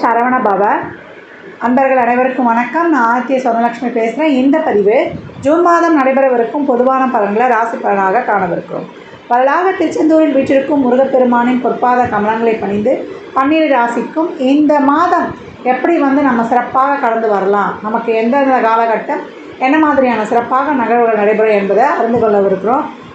சரவண பவ. அன்பர்கள் அனைவருக்கும் வணக்கம். நான் ஆத்திய சொர்ணலக்ஷ்மி பேசுகிறேன் இந்த பதிவு ஜூன் மாதம் நடைபெறவிருக்கும் பொதுவான பலன்களை ராசி பலனாக காணவிருக்கிறோம். வரலாக திருச்செந்தூரில் வீற்றிருக்கும் முருகப்பெருமானின் பொற்பாத கமலங்களை பணிந்து பன்னிரு ராசிக்கும் இந்த மாதம் எப்படி வந்து நம்ம சிறப்பாக கடந்து வரலாம்? நமக்கு எந்தெந்த காலகட்டம் என்ன மாதிரியான சிறப்பாக நகர்வுகள் நடைபெறும் என்பதை அறிந்து கொள்ளவிருக்கிறோம்.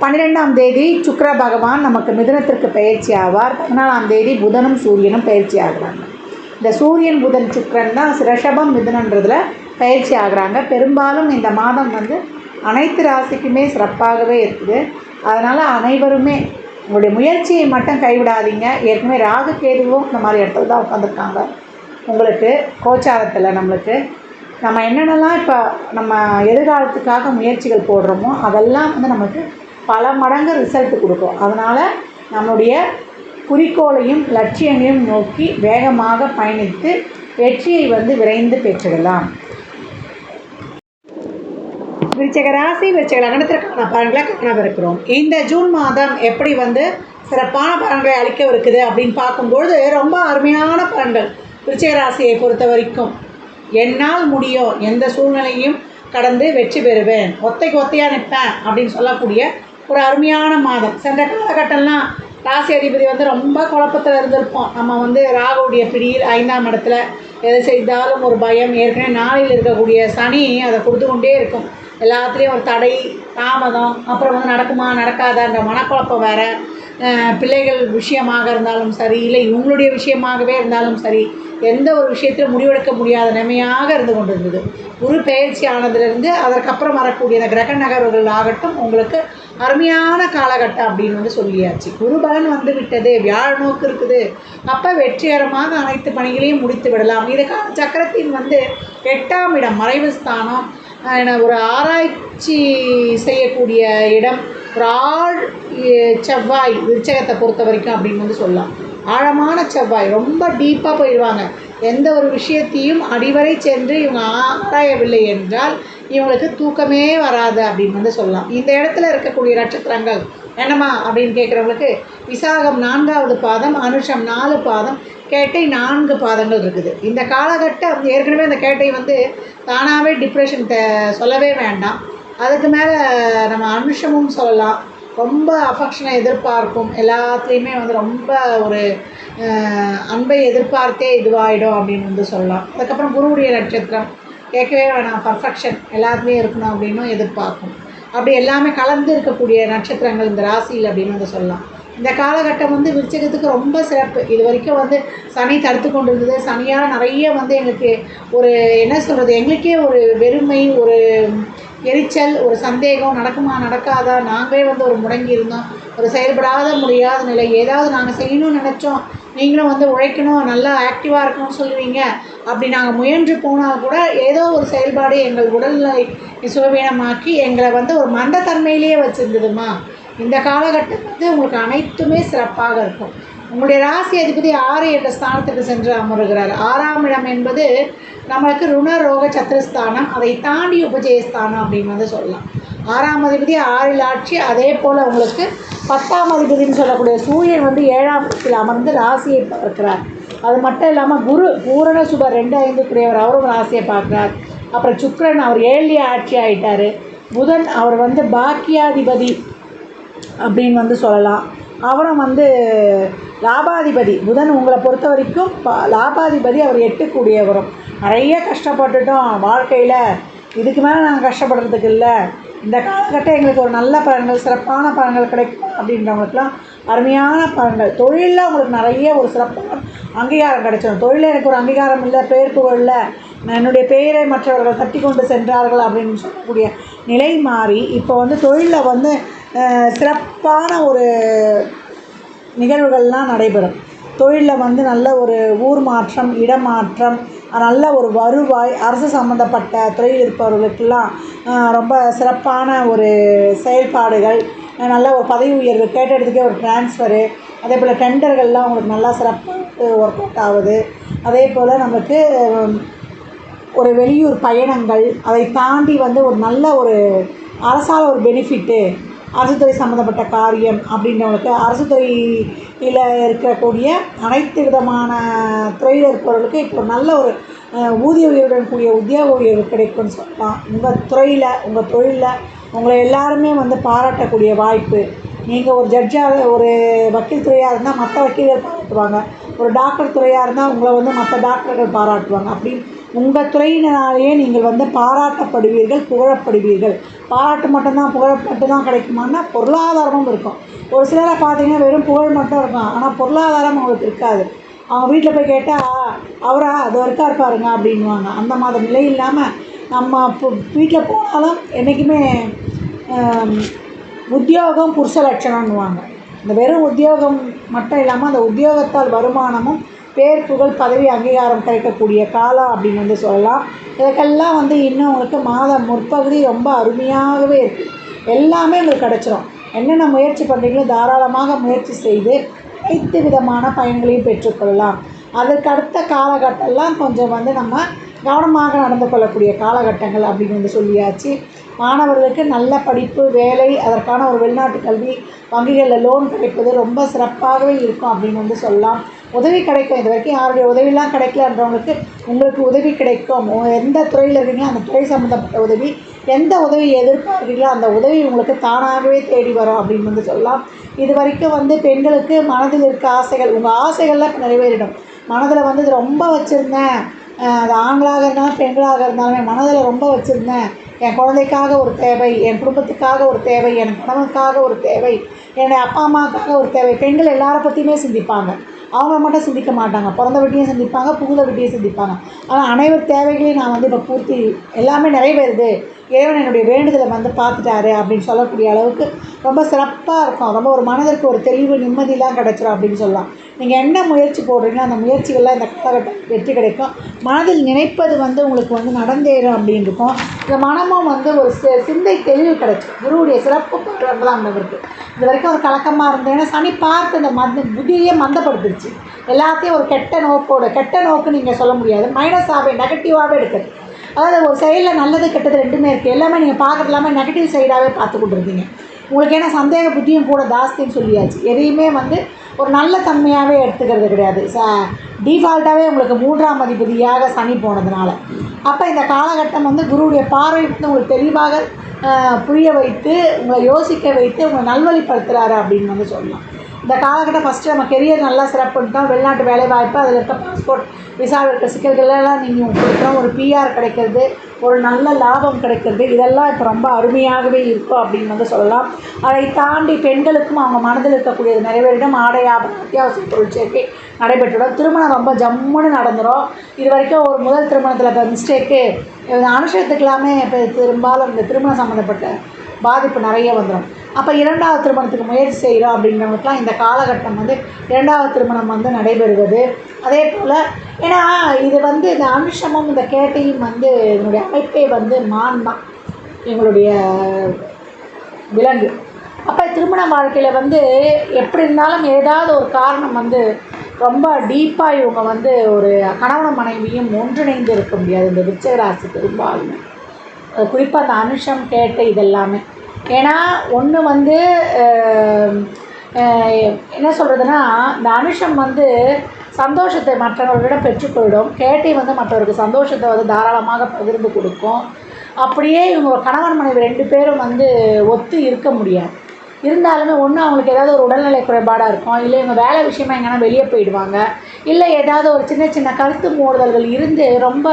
பன்னிரெண்டாம் தேதி சுக்கர பகவான் நமக்கு மிதுனத்திற்கு பயிற்சி ஆவார். பதினாலாம் தேதி புதனும் சூரியனும் பயிற்சி ஆகுறாங்க. இந்த சூரியன் புதன் சுக்கரன் தான் ரிஷபம் மிதுனன்றதில் பயிற்சி ஆகிறாங்க. பெரும்பாலும் இந்த மாதம் வந்து அனைத்து ராசிக்குமே சிறப்பாகவே இருக்குது. அதனால் அனைவருமே உங்களுடைய முயற்சியை மட்டும் கைவிடாதீங்க. ஏற்கனவே ராகு கேதுவும் இந்த மாதிரி இடத்துல தான் உட்காந்துருக்காங்க உங்களுக்கு கோச்சாரத்தில் நம்மளுக்கு நம்ம என்னென்னலாம் இப்போ நம்ம எதிர்காலத்துக்காக முயற்சிகள் போடுறோமோ அதெல்லாம் வந்து நமக்கு பல மடங்கு ரிசல்ட் கொடுக்கும். அதனால் நம்முடைய குறிக்கோளையும் லட்சியங்களையும் நோக்கி வேகமாக பயணித்து வெற்றியை வந்து விரைந்து பெற்றிடலாம். விருச்சக ராசி விருச்சக லக்னத்திற்கான பலன்களை காணவிருக்கிறோம். இந்த ஜூன் மாதம் எப்படி வந்து சிறப்பான பலன்களை அளிக்கவிருக்குது அப்படின்னு பார்க்கும்பொழுது ரொம்ப அருமையான பலன்கள் விருச்சக ராசியை பொறுத்த வரைக்கும். என்னால் முடியும் எந்த சூழ்நிலையும் கடந்து வெற்றி பெறுவேன் ஒத்தைக்கு ஒத்தையாக நிற்பேன் அப்படின்னு சொல்லக்கூடிய ஒரு அருமையான மாதம். சென்ற காலகட்டம்லாம் ராசி அதிபதி வந்து ரொம்ப குழப்பத்தில் இருந்திருப்போம். நம்ம வந்து ராகுடைய பிடியில் ஐந்தாம் இடத்துல எதை செய்தாலும் ஒரு பயம். ஏற்கனவே நாளில் இருக்கக்கூடிய சனி அதை கொடுத்து கொண்டே இருக்கும். எல்லாத்துலேயும் ஒரு தடை தாமதம் அப்புறம் வந்து நடக்குமா நடக்காதான்ற மனக்குழப்பம் வேறு. பிள்ளைகள் விஷயமாக இருந்தாலும் சரி இல்லை இவங்களுடைய விஷயமாகவே இருந்தாலும் சரி எந்த ஒரு விஷயத்திலும் முடிவெடுக்க முடியாத நிலைமையாக இருந்து கொண்டிருந்தது. குரு பயிற்சி ஆனதுலேருந்து அதற்கப்புறம் வரக்கூடிய இந்த கிரக நகர்வுகள் ஆகட்டும் உங்களுக்கு அருமையான காலகட்டம் அப்படின்னு வந்து சொல்லியாச்சு. குருபலன் வந்து விட்டது வியாழ நோக்கு இருக்குது. அப்போ வெற்றிகரமாக அனைத்து பணிகளையும் முடித்து விடலாம். இதுக்கான சக்கரத்தின் வந்து எட்டாம் இடம் மறைவு ஸ்தானம். ஒரு ஆராய்ச்சி செய்யக்கூடிய இடம். ஒரு ஆழ் செவ்வாய் விருச்சகத்தை பொறுத்த வரைக்கும் அப்படின்னு வந்து சொல்லலாம். ஆழமான செவ்வாய். ரொம்ப டீப்பாக போயிடுவாங்க எந்த ஒரு விஷயத்தையும் அடிவரை சென்று இவங்க ஆராயவில்லை என்றால் இவங்களுக்கு தூக்கமே வராது அப்படின்னு வந்து சொல்லலாம். இந்த இடத்துல இருக்கக்கூடிய நட்சத்திரங்கள் என்னம்மா அப்படின்னு கேட்குறவங்களுக்கு விசாகம் நான்காவது பாதம் அனுஷம் நாலு பாதம் கேட்டை நான்கு பாதங்கள் இருக்குது. இந்த காலகட்டம் ஏற்கனவே அந்த கேட்டை வந்து தானாகவே டிப்ரெஷன் சொல்லவே வேண்டாம். அதுக்கு மேலே நம்ம அனுஷமும் சொல்லலாம். ரொம்ப அஃபெக்ஷனை எதிர்பார்க்கும். எல்லாத்துலேயுமே வந்து ரொம்ப ஒரு அன்பை எதிர்பார்த்தே இதுவாகிடும் அப்படின்னு வந்து சொல்லலாம். அதுக்கப்புறம் குருவுடைய நட்சத்திரம். கேட்கவே வேணாம் பர்ஃபெக்ஷன் எல்லாத்துலேயும் இருக்கணும் அப்படின்னும் எதிர்பார்க்கும். அப்படி எல்லாமே கலந்து இருக்கக்கூடிய நட்சத்திரங்கள் இந்த ராசியில் அப்படின்னு வந்து சொல்லலாம். இந்த காலகட்டம் வந்து விருச்சகத்துக்கு ரொம்ப சிறப்பு. இது வரைக்கும் வந்து சனி தடுத்து கொண்டு இருந்தது சனியால் நிறைய வந்து எங்களுக்கு ஒரு என்ன சொல்கிறது எங்களுக்கே ஒரு வெறுமை ஒரு எரிச்சல் ஒரு சந்தேகம் நடக்குமா நடக்காதா நாங்களே வந்து ஒரு முடங்கி இருந்தோம். ஒரு செயல்படாத முடியாத நிலை ஏதாவது நாங்கள் செய்யணும்னு நினச்சோம். நீங்களும் வந்து உழைக்கணும் நல்லா ஆக்டிவாக இருக்கணும்னு சொல்லுவீங்க. அப்படி நாங்கள் முயன்று போனால் கூட ஏதோ ஒரு செயல்பாடு எங்கள் உடல்நிலை சுகவீனமாக்கி எங்களை வந்து ஒரு மந்தத்தன்மையிலேயே வச்சுருந்ததுமா. இந்த காலகட்டம் வந்து உங்களுக்கு அனைத்துமே சிறப்பாக இருக்கும். உங்களுடைய ராசி அதிபதி ஆறு என்ற ஸ்தானத்துக்கு சென்று அமருகிறார். ஆறாம் இடம் என்பது நம்மளுக்கு ருண ரோக சத்திரஸ்தானம் அதை தாண்டி உபஜயஸ்தானம் அப்படின்னு வந்து சொல்லலாம். ஆறாம் அதிபதி ஆறில் ஆட்சி அதே போல் உங்களுக்கு பத்தாம் அதிபதினு சொல்லக்கூடிய சூரியன் வந்து ஏழாம் இடத்தில் அமர்ந்து ராசியை பார்க்கிறார். அது மட்டும் இல்லாமல் குரு பூரண சுபர் ரெண்டு ஐந்து குடையவர் அவரும் ராசியை பார்க்குறார். அப்புறம் சுக்ரன் அவர் ஏழிய ஆட்சி ஆகிட்டார் புதன் அவர் வந்து பாக்கியாதிபதி அப்படின்னு வந்து சொல்லலாம். அவரும் வந்து லாபாதிபதி. புதன் உங்களை பொறுத்த வரைக்கும் ப லாபாதிபதி அவர் எட்டுக்கூடியவரும். நிறைய கஷ்டப்பட்டுட்டோம் வாழ்க்கையில். இதுக்கு மேலே நாங்கள் கஷ்டப்படுறதுக்கு இல்லை. இந்த காலகட்டம் எங்களுக்கு ஒரு நல்ல பலன்கள் சிறப்பான பலன்கள் கிடைக்கும் அப்படின்றவங்களுக்குலாம் அருமையான பலன்கள். தொழிலில் உங்களுக்கு நிறைய ஒரு சிறப்பான அங்கீகாரம் கிடைச்சிடும். தொழிலில் எனக்கு ஒரு அங்கீகாரம் இல்லை பேர் புகழில் என்னுடைய பெயரை மற்றவர்கள் தட்டி கொண்டு சென்றார்கள் அப்படின்னு சொல்லக்கூடிய நிலை மாறி இப்போ வந்து தொழிலில் வந்து சிறப்பான ஒரு நிகழ்வுகள்லாம் நடைபெறும். தொழிலில் வந்து நல்ல ஒரு ஊர் மாற்றம் இடமாற்றம் நல்ல ஒரு வருவாய் அரசு சம்மந்தப்பட்ட துறையில் இருப்பவர்களுக்கெல்லாம் ரொம்ப சிறப்பான ஒரு செயல்பாடுகள் நல்ல ஒரு பதவி உயர்வு கேட்ட இடத்துக்கே ஒரு ட்ரான்ஸ்ஃபரு அதே போல் டெண்டர்கள்லாம் அவங்களுக்கு நல்லா சிறப்பாக ஒர்க் அவுட் ஆகுது. அதே போல் நமக்கு ஒரு வெளியூர் பயணங்கள் அதை தாண்டி வந்து ஒரு நல்ல ஒரு அரசால் ஒரு பெனிஃபிட்டு அரசுத்துறை சம்மந்தப்பட்ட காரியம் அப்படின்றவங்களுக்கு அரசு துறையில் இருக்கக்கூடிய அனைத்து விதமான துறையில் இருப்பவர்களுக்கு இப்போ நல்ல ஒரு ஊதிய உயர்வுடன் கூடிய உத்தியோக உயர்வு கிடைக்கும்னு சொல்லலாம். உங்கள் துறையில் உங்கள் தொழிலில் உங்களை எல்லாருமே வந்து பாராட்டக்கூடிய வாய்ப்பு. நீங்கள் ஒரு ஜட்ஜாக ஒரு வக்கீல் துறையாக இருந்தால் மற்ற வக்கீல்கள் பாராட்டுவாங்க. ஒரு டாக்டர் துறையாக இருந்தால் உங்களை வந்து மற்ற டாக்டர்கள் பாராட்டுவாங்க. அப்படி உங்கள் துறையினாலேயே நீங்கள் வந்து பாராட்டப்படுவீர்கள் புகழப்படுவீர்கள். பாராட்டு மட்டும்தான் புகழ் மட்டும்தான் கிடைக்குமான்னா பொருளாதாரமும் இருக்கும். ஒரு சிலரை பார்த்தீங்கன்னா வெறும் புகழ் மட்டும் இருக்கும். ஆனால் பொருளாதாரம் அவங்களுக்கு இருக்காது. அவங்க வீட்டில் போய் கேட்டால் அவரா அது இருக்கார் பாருங்க அப்படின்வாங்க அந்த மாதிரி நிலை இல்லாமல் நம்ம இப்போ வீட்டில் போனாலும் என்றைக்குமே உத்தியோகம் புருஷ லட்சணம்னுவாங்க இந்த வெறும் உத்தியோகம் மட்டும் இல்லாமல் அந்த உத்தியோகத்தால் வருமானமும் பேர் புகழ் பதவி அங்கீகாரம் கிடைக்கக்கூடிய காலம் அப்படின்னு வந்து சொல்லலாம். இதுக்கெல்லாம் வந்து இன்னும் உங்களுக்கு மாதம் முற்பகுதி ரொம்ப அருமையாகவே இருக்குது எல்லாமே உங்களுக்கு கிடச்சிரும். என்னென்ன முயற்சி பண்ணுறீங்களோ தாராளமாக முயற்சி செய்து அனைத்து விதமான பயன்களையும் பெற்றுக்கொள்ளலாம் அதற்கடுத்த காலகட்டம்லாம் கொஞ்சம் வந்து நம்ம கவனமாக நடந்து கொள்ளக்கூடிய காலகட்டங்கள் அப்படின்னு வந்து சொல்லியாச்சு. மாணவர்களுக்கு நல்ல படிப்பு வேலை அதற்கான ஒரு வெளிநாட்டு கல்வி வங்கிகளில் லோன் கிடைப்பது ரொம்ப சிறப்பாகவே இருக்கும் அப்படின்னு வந்து சொல்லலாம். உதவி கிடைக்கும். இது வரைக்கும் யாருடைய உதவிலாம் கிடைக்கலன்றவங்களுக்கு உங்களுக்கு உதவி கிடைக்கும். எந்த துறையில் இருக்கீங்களோ அந்த துறை சம்மந்தப்பட்ட உதவி எந்த உதவி எதிர்பார்க்குறீங்களோ அந்த உதவி உங்களுக்கு தானாகவே தேடி வரும் அப்படின்னு வந்து சொல்லலாம். இது வரைக்கும் வந்து பெண்களுக்கு மனதில் இருக்க ஆசைகள் உங்கள் ஆசைகள்லாம் நிறைவேறிடும். மனதில் வந்து இது ரொம்ப வச்சுருந்தேன். அது ஆண்களாக இருந்தாலும் பெண்களாக இருந்தாலுமே மனதில் ரொம்ப வச்சுருந்தேன். என் குழந்தைக்காக ஒரு தேவை என் குடும்பத்துக்காக ஒரு தேவை என் கணவனுக்காக ஒரு தேவை என்னுடைய அப்பா அம்மாவுக்காக ஒரு தேவை. பெண்கள் எல்லாரை பற்றியுமே சிந்திப்பாங்க. அவங்க மட்டும் சிந்திக்க மாட்டாங்க. பிறந்த வீட்டையும் சிந்திப்பாங்க புகுந்த வீட்டையும் சிந்திப்பாங்க. ஆனால் அனைவர் தேவைகளையும் நான் வந்து இப்போ பூர்த்தி எல்லாமே நிறைவேறுது. இறைவன் என்னுடைய வேண்டுதலை வந்து பார்த்துட்டாரு அப்படின்னு சொல்லக்கூடிய அளவுக்கு ரொம்ப சிறப்பாக இருக்கும். ரொம்ப ஒரு மனதிற்கு ஒரு தெளிவு நிம்மதியெலாம் கிடச்சிரும் அப்படின்னு சொல்லலாம். நீங்கள் என்ன முயற்சி போடுறீங்களோ அந்த முயற்சிகள்லாம் இந்த காலகட்டம் வெற்றி கிடைக்கும். மனதில் நினைப்பது வந்து உங்களுக்கு வந்து நடந்தேறும் அப்படின்னு இருக்கும் இந்த மனமும் வந்து ஒரு சிந்தை தெளிவு கிடைச்சி குருவுடைய சிறப்பு ஒன்பதாம் அவருக்கு இது வரைக்கும் ஒரு கலக்கமாக இருந்தது. ஏன்னா சனி பார்த்து இந்த மந்த புத்தியே மந்தப்படுத்துருச்சு. எல்லாத்தையும் ஒரு கெட்ட நோக்கோட கெட்ட நோக்கு நீங்கள் சொல்ல முடியாது. மைனஸாகவே நெகட்டிவாகவே எடுக்கிறது. அதாவது ஒரு சைடில் நல்லது கெட்டது ரெண்டுமே இருக்குது எல்லாமே நீங்கள் பார்க்குறது எல்லாமே நெகட்டிவ் சைடாகவே பார்த்து கொண்டிருந்தீங்க உங்களுக்கு ஏன்னா சந்தேக புத்தியும் கூட ஜாஸ்தின்னு சொல்லியாச்சு. எதையுமே வந்து ஒரு நல்ல தன்மையாகவே எடுத்துக்கிறது கிடையாது. ச டிஃபால்ட்டாகவே உங்களுக்கு மூன்றாம் அதிபதியாக சனி போனதுனால. அப்போ இந்த காலகட்டம் வந்து குருவுடைய பார்வை வந்து உங்களுக்கு தெளிவாக புரிய வைத்து உங்களை யோசிக்க வைத்து உங்களை நல்வழிப்படுத்துகிறாரு அப்படின்னு வந்து சொல்லலாம். இந்த காலகட்டம் ஃபஸ்ட்டு நம்ம கெரியர் நல்லா சிறப்புன்ட்டோம் வெளிநாட்டு வேலைவாய்ப்பு அதில் இருக்க பாஸ்போர்ட் விசாவில் இருக்க சிக்கல்களெல்லாம் நீங்கள் கொடுக்குறோம் ஒரு பிஆர் கிடைக்கிறது ஒரு நல்ல லாபம் கிடைக்கிறது இதெல்லாம் இப்போ ரொம்ப அருமையாகவே இருக்கும் அப்படின்னு வந்து சொல்லலாம். அதை தாண்டி பெண்களுக்கும் அவங்க மனதில் இருக்கக்கூடியது நிறைவேறிடும் ஆடை ஆபரணம் அத்தியாவசிய பொருள் சேர்க்கை நடைபெற்றுடும் திருமணம் ரொம்ப ஜம்முன்னு நடந்துடும் இது வரைக்கும் ஒரு முதல் திருமணத்தில் இப்போ மிஸ்டேக்கு அனுஷத்துக்கெல்லாமே இப்போ பெரும்பாலும் இந்த திருமணம் சம்மந்தப்பட்ட பாதிப்பு நிறைய வந்துடும் அப்போ இரண்டாவது திருமணத்துக்கு முயற்சி செய்கிறோம் அப்படிங்கிறவங்களுக்குலாம் இந்த காலகட்டம் வந்து இரண்டாவது திருமணம் வந்து நடைபெறுவது அதே போல் ஏன்னா இது வந்து இந்த அனுஷமும் இந்த கேட்டையும் வந்து என்னுடைய அமைப்பே வந்து மான் தான். எங்களுடைய விலங்கு. அப்போ திருமண வாழ்க்கையில் வந்து எப்படி இருந்தாலும் ஏதாவது ஒரு காரணம் வந்து ரொம்ப டீப்பாக இவங்க வந்து ஒரு கணவன் மனைவியும் ஒன்றிணைந்து இருக்க முடியாது. இந்த விச்சகராசி பெரும்பாலுமே குறிப்பாக அந்த அனுஷம் கேட்ட இதெல்லாமே. ஏன்னா ஒன்று வந்து என்ன சொல்கிறதுனா இந்த அனுஷம் வந்து சந்தோஷத்தை மற்றவர்களிடம் பெற்றுக்கொள்ளும் கேட்டை வந்து மற்றவருக்கு சந்தோஷத்தை வந்து தாராளமாக பகிர்ந்து கொடுக்கும். அப்படியே இவங்க கணவன் மனைவி ரெண்டு பேரும் வந்து ஒத்து இருக்க முடியாது. இருந்தாலுமே ஒன்று அவங்களுக்கு ஏதாவது ஒரு உடல்நிலை குறைபாடாக இருக்கும். இல்லை இவங்க வேலை விஷயமா எங்கன்னா வெளியே போயிடுவாங்க. இல்லை ஏதாவது ஒரு சின்ன சின்ன கருத்து மோதல்கள் இருந்து ரொம்ப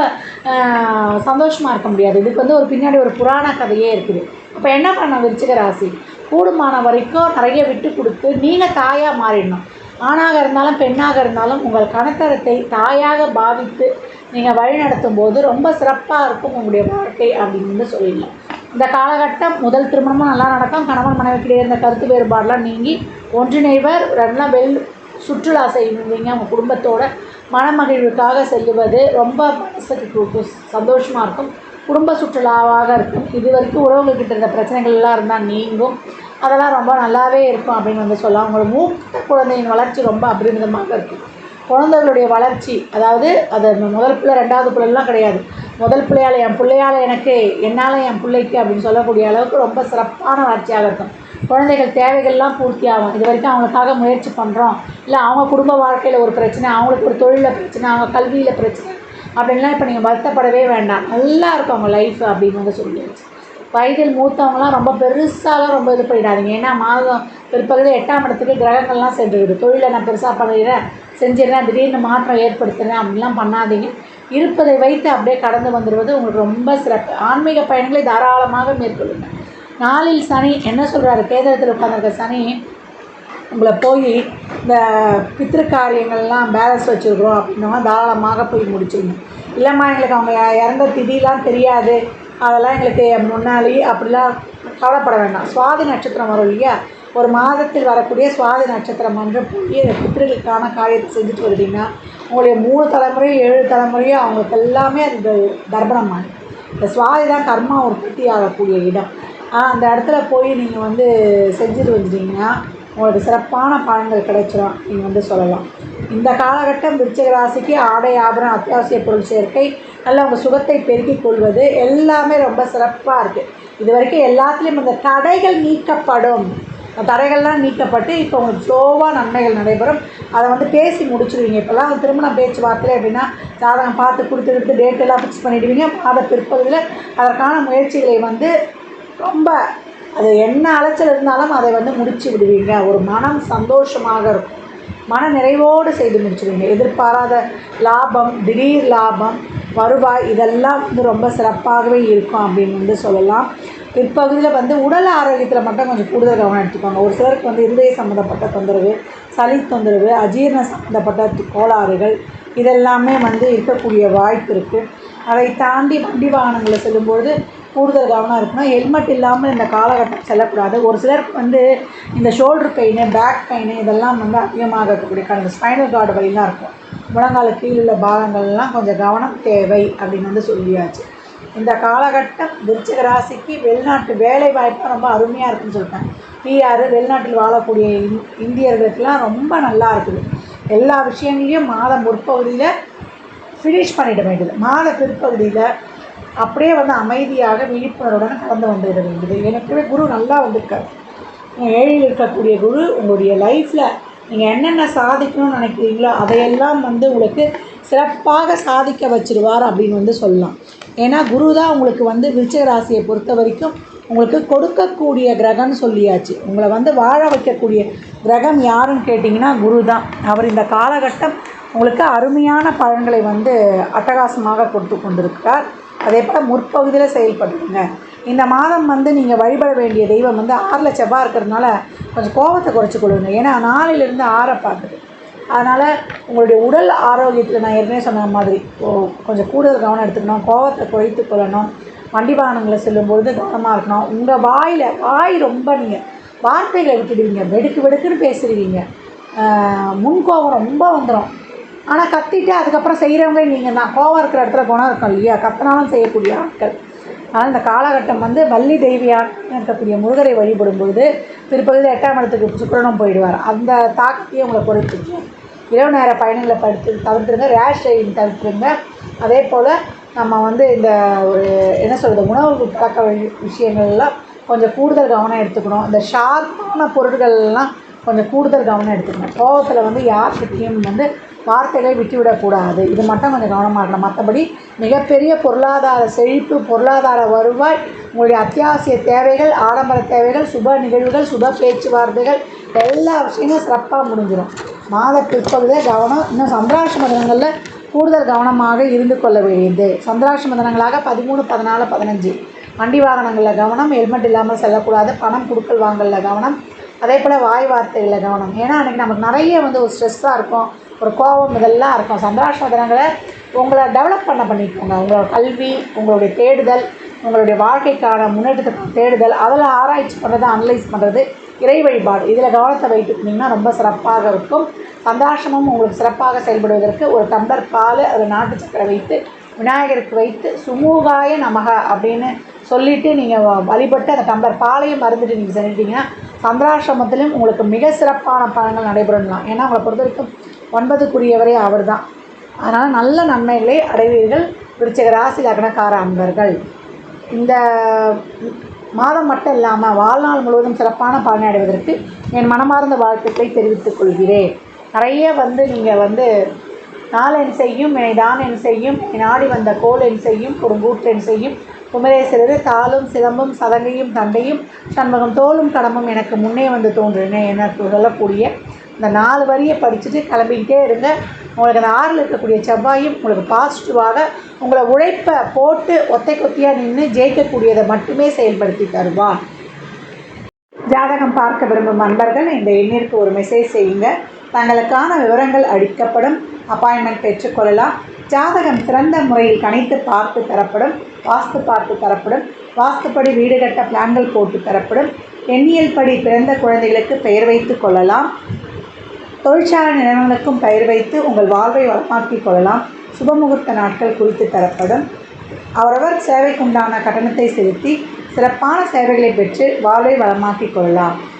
சந்தோஷமாக இருக்க முடியாது. இதுக்கு வந்து ஒரு பின்னாடி ஒரு புராண கதையே இருக்குது. அப்போ என்ன பண்ண விருச்சிக ராசி. கூடுமான வரைக்கும் நிறைய விட்டு கொடுத்து நீங்கள் தாயாக மாறிடணும். ஆணாக இருந்தாலும் பெண்ணாக இருந்தாலும் உங்கள் கணத்தரத்தை தாயாக பாவித்து நீங்கள் வழிநடத்தும் போது ரொம்ப சிறப்பாக இருக்கும் உங்களுடைய வாழ்க்கை அப்படின்னு சொல்லிடலாம். இந்த காலகட்டம் முதல் திருமணமும் நல்லா நடக்கும். கணவன் மனைவிக்கிடையே இருந்த கருத்து வேறுபாடெலாம் நீங்கி ஒன்றிணைவர் நல்லா வெல் சுற்றுலா செய்வீங்க உங்கள் குடும்பத்தோட மனமகிழ்வுக்காக செல்லுவது ரொம்ப மனசுக்கு கு- சந்தோஷமாக இருக்கும். குடும்ப சுற்றுலாவாக இருக்கும். இது வரைக்கும் உறவுகள்கிட்ட இருந்த பிரச்சனைகள் எல்லாம் இருந்தால் நீங்கும். அதெல்லாம் ரொம்ப நல்லாவே இருக்கும் அப்படின்னு வந்து சொல்லலாம். உங்களோட மூத்த குழந்தையின் வளர்ச்சி ரொம்ப அபரிமிதமாக இருக்கும். குழந்தைகளுடைய வளர்ச்சி அதாவது அது முதல் பிள்ளை ரெண்டாவது பிள்ளைலாம் கிடையாது. முதல் பிள்ளையால் என் பிள்ளையால் எனக்கு என்னால் என் பிள்ளைக்கு அப்படின்னு சொல்லக்கூடிய அளவுக்கு ரொம்ப சிறப்பான வளர்ச்சியாக இருக்கும். குழந்தைகள் தேவைகள்லாம் பூர்த்தி ஆகும் இது வரைக்கும் அவங்களுக்காக முயற்சி பண்ணுறோம் இல்லை அவங்க குடும்ப வாழ்க்கையில் ஒரு பிரச்சனை அவங்களுக்கு ஒரு தொழிலில் பிரச்சனை அவங்க கல்வியில் பிரச்சனை அப்படின்லாம் இப்போ நீங்கள் வருத்தப்படவே வேண்டாம். நல்லா இருக்கும் அவங்க லைஃப் அப்படின்னு வந்து சொல்லிடுச்சு வயதில் மூத்தவங்களாம் ரொம்ப பெருசாலாம் ரொம்ப இது பண்ணிடாதீங்க. ஏன்னா மாதம் பிற்பகுதி எட்டாம் இடத்துக்கு கிரகங்கள்லாம் சென்றுவிடு தொழிலை நான் பெருசாக பண்ணுறேன் செஞ்சிடறேன் திடீர்னு மாற்றம் ஏற்படுத்துகிறேன் அப்படிலாம் பண்ணாதீங்க. இருப்பதை வைத்து அப்படியே கடந்து வந்துடுவது உங்களுக்கு ரொம்ப சிறப்பு. ஆன்மீக பயணங்களை தாராளமாக மேற்கொள்ளுங்கள் நாளில் சனி என்ன சொல்கிறாரு கேதரத்தில் உட்காந்துருக்க சனி உங்களை போய் இந்த பித்திருக்காரியங்கள்லாம் பேலன்ஸ் வச்சுருக்குறோம் அப்படின்னா தாராளமாக போய் முடிச்சிடணும் இல்லைம்மா எங்களுக்கு அவங்க இறந்த திதிலாம் தெரியாது. அதெல்லாம் எங்களுக்கு முன்னாடி அப்படிலாம் கவலைப்பட வேண்டாம். சுவாதி நட்சத்திரம் வரும் இல்லையா? ஒரு மாதத்தில் வரக்கூடிய சுவாதி நட்சத்திரம் அன்று போய் இந்த காரியத்தை செஞ்சுட்டு வருவீங்கன்னா உங்களுடைய மூணு தலைமுறையும் ஏழு தலைமுறையும் அவங்களுக்கு எல்லாமே அது தர்ப்பணம் ஆகும் இந்த சுவாதி தான் கர்மா உற்பத்தி ஆகக்கூடிய இடம். ஆனால் அந்த இடத்துல போய் நீங்கள் வந்து செஞ்சுட்டு வந்துட்டீங்கன்னா உங்களுக்கு சிறப்பான பலன்கள் கிடைச்சிடும் நீங்கள் வந்து சொல்லலாம். இந்த காலகட்டம் விருச்சிக ராசிக்கு ஆடை ஆபரணம் அத்தியாவசிய பொருள் சேர்க்கை நல்ல உங்கள் சுகத்தை பெருக்கிக் கொள்வது எல்லாமே ரொம்ப சிறப்பாக இருக்குது இது வரைக்கும் எல்லாத்துலேயும் இந்த தடைகள் நீக்கப்படும். தடைகள்லாம் நீக்கப்பட்டு இப்போ உங்களுக்கு ஸ்லோவாக நன்மைகள் நடைபெறும். அதை வந்து பேசி முடிச்சிடுவீங்க இப்போல்லாம் திருமணம் பேச்சு பேச்சுவார்த்தை அப்படின்னா ஜாதகம் பார்த்து கொடுத்து கொடுத்து டேட் எல்லாம் ஃபிக்ஸ் பண்ணிடுவீங்க. மாத பிற்பகுதியில் அதற்கான முயற்சிகளை வந்து ரொம்ப அது என்ன அலைச்சல் இருந்தாலும் அதை வந்து முடிச்சு விடுவீங்க. ஒரு மனம் சந்தோஷமாக இருக்கும். மன நிறைவோடு செய்து முடிச்சிடுவீங்க எதிர்பாராத லாபம் திடீர் லாபம் வருவாய் இதெல்லாம் வந்து ரொம்ப சிறப்பாகவே இருக்கும் அப்படின்னு வந்து சொல்லலாம். பிற்பகுதியில் வந்து உடல் ஆரோக்கியத்தில் மட்டும் கொஞ்சம் கூடுதல் கவனம் எடுத்துக்கோங்க. ஒரு சிலருக்கு வந்து இருதய சம்மந்தப்பட்ட தொந்தரவு சளி தொந்தரவு அஜீரண சம்மந்தப்பட்ட கோளாறுகள் இதெல்லாமே வந்து இருக்கக்கூடிய வாய்ப்பு இருக்குது அதை தாண்டி வண்டி வாகனங்களில் செல்லும்போது கூடுதல் கவனம் இருக்கணும் ஹெல்மெட் இல்லாமல் இந்த காலகட்டம் செல்லக்கூடாது. ஒரு சிலருக்கு வந்து இந்த ஷோல்டர் பெயின் பேக் பெயின் இதெல்லாம் வந்து அதிகமாக இருக்கக்கூடிய காரணம் ஸ்பைனல் கார்டு வழிலாம் இருக்கும். முழங்கால கீழ் உள்ள பாகங்கள்லாம் கொஞ்சம் கவனம் தேவை அப்படின்னு வந்து சொல்லியாச்சு. இந்த காலகட்டம் விருச்சிக ராசிக்கு வெளிநாட்டு வேலை வாய்ப்பு ரொம்ப அருமையாக இருக்குன்னு சொல்லிட்டாங்க. பிஆர் வெளிநாட்டில் வாழக்கூடிய இந் இந்தியர்களுக்கெல்லாம் ரொம்ப நல்லா இருக்குது. எல்லா விஷயங்களையும் மாத முற்பகுதியில் ஃபினிஷ் பண்ணிட வேண்டியது. மாத பிற்பகுதியில் அப்படியே வந்து அமைதியாக விழிப்புணர்வுடன் கடந்து வந்துவிட வேண்டியது. எனக்குவே குரு நல்லா வந்திருக்காரு. ஏழில் இருக்கக்கூடிய குரு உங்களுடைய லைஃப்பில் நீங்கள் என்னென்ன சாதிக்கணும்னு நினைக்கிறீங்களோ அதையெல்லாம் வந்து உங்களுக்கு சிறப்பாக சாதிக்க வச்சிருவார் அப்படின்னு வந்து சொல்லலாம். ஏன்னா குரு தான் உங்களுக்கு வந்து விருச்சிக ராசியை பொறுத்த வரைக்கும் உங்களுக்கு கொடுக்கக்கூடிய கிரகம்னு சொல்லியாச்சு. உங்களை வந்து வாழ வைக்கக்கூடிய கிரகம் யாருன்னு கேட்டிங்கன்னா குரு தான். அவர் இந்த காலகட்டம் உங்களுக்கு அருமையான பலன்களை வந்து அட்டகாசமாக கொடுத்து கொண்டிருக்கிறார். அதே போல் முற்பகுதியில் செயல்படுங்க இந்த மாதம் வந்து நீங்கள் வழிபட வேண்டிய தெய்வம் வந்து ஆறில் செவ்வாய் இருக்கிறதுனால கொஞ்சம் கோபத்தை குறைச்சி கொள்ளுங்க. ஏன்னா நாளிலிருந்து ஆற பார்க்குது. அதனால் உங்களுடைய உடல் ஆரோக்கியத்தில் நான் ஏற்கனவே சொன்ன மாதிரி ஓ- கொஞ்சம் கூடுதல் கவனம் எடுத்துக்கணும் கோபத்தை குறைத்து கொள்ளணும் வண்டி வாகனங்களை செல்லும்பொழுது கவனமாக இருக்கணும். உங்கள் வாயில் வாய் ரொம்ப நீங்கள் வார்த்தைகளை விட்டுடுவீங்க வெடுக்கு வெடுக்குன்னு பேசுடுவீங்க முன்கோபம் ரொம்ப வந்துடும் ஆனால் கத்திட்டு அதுக்கப்புறம் செய்கிறவங்க நீங்கள் தான் கோவம் இருக்கிற இடத்துல குணம் இருக்கும் இல்லையா? கத்தினாலும் செய்யக்கூடிய ஆட்கள். ஆனால் இந்த காலகட்டம் வந்து வள்ளி தெய்வியான் இருக்கக்கூடிய முருகரை வழிபடும் பொழுது பிற்பகுதி எட்டாம் இடத்துக்கு சுக்கிரனும் போயிடுவார். அந்த தாக்கத்தையும் உங்களை குறைச்சிச்சு இரவு நேர பயணங்களை படுத்து தவிர்த்துருங்க. ரேஷ் ட்ரைவிங் தவிர்த்துருங்க. அதே போல் நம்ம வந்து இந்த ஒரு என்ன சொல்கிறது உணவு பழக்க விஷயங்கள்லாம் கொஞ்சம் கூடுதல் கவனம் எடுத்துக்கணும். இந்த ஷார்ப்பான பொருட்கள்லாம் கொஞ்சம் கூடுதல் கவனம் எடுத்துக்கணும். கோவத்தில் வந்து யார்கிட்டையும் வந்து வார்த்தைகளை விட்டுவிடக்கூடாது. இது மட்டும் கொஞ்சம் கவனமாக இருக்கணும். மற்றபடி மிகப்பெரிய பொருளாதார செழிப்பு பொருளாதார வருவாய் உங்களுடைய அத்தியாவசிய தேவைகள் ஆடம்பர தேவைகள் சுப நிகழ்வுகள் சுப பேச்சுவார்த்தைகள் எல்லா விஷயங்களும் சிறப்பாக முடிஞ்சிடும் மாத பிற்பகுதியில் கவனம் இன்னும் சந்திராஷ்டம தினங்களில் கூடுதல் கவனமாக இருந்து கொள்ள வேண்டியது. சந்திராஷ்டம தினங்களாக பதிமூணு பதினாலு பதினஞ்சு. வண்டி வாகனங்களில் கவனம் ஹெல்மெட் இல்லாமல் செல்லக்கூடாது. பணம் கொடுக்கல் வாங்கல கவனம். அதே போல் வாய் வார்த்தைகளை கவனம். ஏன்னா அன்றைக்கி நமக்கு நிறைய வந்து ஒரு ஸ்ட்ரெஸ்ஸாக இருக்கும் ஒரு கோபம் இதெல்லாம் இருக்கும். சந்திராஷ்டம தினங்களை உங்களை டெவலப் பண்ண பண்ணிக்கோங்க. உங்களோட கல்வி உங்களுடைய தேடுதல் உங்களுடைய வாழ்க்கைக்கான முன்னேற்றத்துக்கான தேடுதல் அதில் ஆராய்ச்சி பண்ணுறது அனலைஸ் பண்ணுறது இறை வழிபாடு. இதில் கவனத்தை வைத்துக்கிட்டிங்கன்னா ரொம்ப சிறப்பாக இருக்கும். சந்தாஷமும் உங்களுக்கு சிறப்பாக செயல்படுவதற்கு ஒரு டம்ளர் பால் அதில் நாட்டு சக்கரை வைத்து விநாயகருக்கு வைத்து சுமூகாய நமக அப்படின்னு சொல்லிவிட்டு நீங்கள் வழிபட்டு அந்த டம்ளர் பாலையும் மறந்துட்டு நீங்கள் செஞ்சிட்டிங்கன்னா சந்திராசிரமத்திலும் உங்களுக்கு மிக சிறப்பான பலன்கள் நடைபெறலாம். ஏன்னா உங்களை பொறுத்த வரைக்கும் ஒன்பதுக்குரியவரே அவர் தான் அதனால் நல்ல நன்மைகளை அடைவீர்கள். விருச்சிக ராசி லக்னக்கார அன்பர்கள். இந்த மாதம் மட்டும் இல்லாமல் வாழ்நாள் முழுவதும் சிறப்பான பலனை அடைவதற்கு என் மனமார்ந்த வாழ்த்துக்களை தெரிவித்துக் கொள்கிறேன். நிறைய வந்து நீங்கள் வந்து நாளென் செய்யும் என்னை தான் என் செய்யும் என் நாடி வந்த கோல் என் செய்யும் கொடுங்கூற்றென் செய்யும் குமரேஸ்வரர் தாளும் சிலம்பும் சதங்கையும் தண்டையும் சண்முகம் தோளும் கடமும் எனக்கு முன்னே வந்து தோன்றின எனக்கு சொல்லக்கூடிய இந்த நாலு வரியை படிச்சுட்டு கிளம்பிக்கிட்டே இருங்க. உங்களுக்கு அந்த ஆறில் இருக்கக்கூடிய செவ்வாயும் உங்களுக்கு பாசிட்டிவாக உங்களை உழைப்பை போட்டு ஒத்தை கொத்தியாக நின்று ஜெயிக்கக்கூடியதை மட்டுமே செயல்படுத்தி தருவார். ஜாதகம் பார்க்க விரும்பும் நண்பர்கள் இந்த எண்ணிற்கு ஒரு மெசேஜ் செய்யுங்க. தங்களுக்கான விவரங்கள் அளிக்கப்படும். அப்பாயின்மெண்ட் பெற்றுக்கொள்ளலாம். ஜாதகம் சிறந்த முறையில் கணித்து பார்த்து தரப்படும். வாஸ்து பார்த்து தரப்படும். வாஸ்துப்படி வீடு கட்ட பிளான்கள் போட்டு தரப்படும். எண்ணியல் படி பிறந்த குழந்தைகளுக்கு பெயர் வைத்து கொள்ளலாம். தொழிற்சாலை நிறுவனங்களுக்கும் பெயர் வைத்து உங்கள் வாழ்வை வளமாக்கிக் கொள்ளலாம். சுபமுகூர்த்த நாட்கள் குறித்து தரப்படும். அவரவர் சேவைக்குண்டான கட்டணத்தை செலுத்தி சிறப்பான சேவைகளை பெற்று வாழ்வை வளமாக்கிக் கொள்ளலாம்.